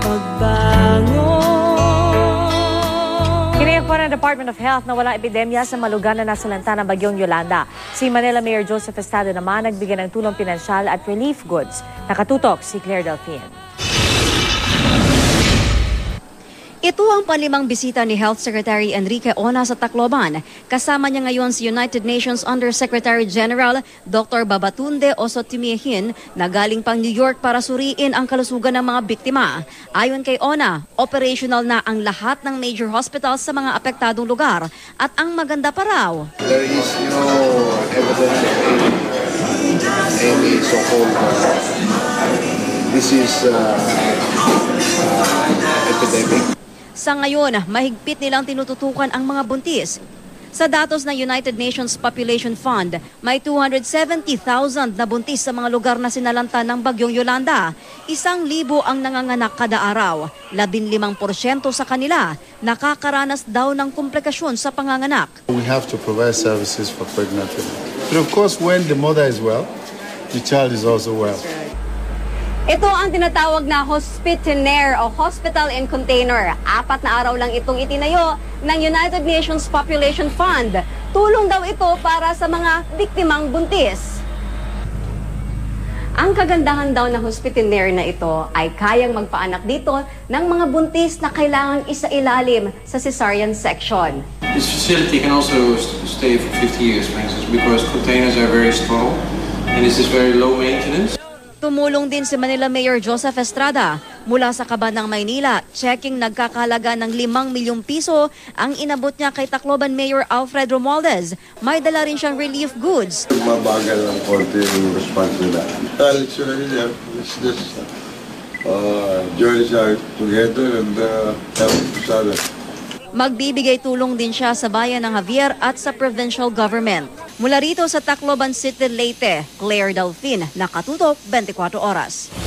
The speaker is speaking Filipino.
pagbangon. Kinayag ng Department of Health na wala epidemya sa malugan na nasalanta ng bagyong Yolanda. Si Manila Mayor Joseph Estado naman nagbigay ng tulong pinansyal at relief goods. Nakatutok si Claire Delphine. Ito ang panlimang bisita ni Health Secretary Enrique Ona sa Tacloban. Kasama niya ngayon si United Nations Undersecretary General Dr. Babatunde Osotimehin na galing pang New York para suriin ang kalusugan ng mga biktima. Ayon kay Ona, operational na ang lahat ng major hospitals sa mga apektadong lugar at ang maganda pa raw. there is no evidence of any, so-called uh, disease uh, uh, epidemic. Sa ngayon, mahigpit nilang tinututukan ang mga buntis. Sa datos ng United Nations Population Fund, may 270,000 na buntis sa mga lugar na sinalanta ng Bagyong Yolanda. Isang libo ang nanganganak kada araw. 15% sa kanila nakakaranas daw ng komplikasyon sa panganganak. We have to provide services for pregnant women. But of course, when the mother is well, the child is also well. Ito ang tinatawag na hospitinaire o hospital in container. Apat na araw lang itong itinayo ng United Nations Population Fund. Tulong daw ito para sa mga biktimang buntis. Ang kagandahan daw ng hospitinaire na ito ay kayang magpaanak dito ng mga buntis na kailangan isa ilalim sa cesarean section. This facility can also st- stay for 50 years, for instance, because containers are very strong and this is very low maintenance. Tumulong din si Manila Mayor Joseph Estrada mula sa Kabanang Maynila. Checking nagkakalaga ng 5 milyong piso ang inabot niya kay Tacloban Mayor Alfred Romualdez. May dala rin siyang relief goods. mabagal ng konti yung response nila. Nila, it's just uh, journeys are together and uh, help each other. Magbibigay tulong din siya sa bayan ng Javier at sa provincial government. Mula rito sa Tacloban City, Leyte, Claire Delfin, Nakatutok, 24 Oras.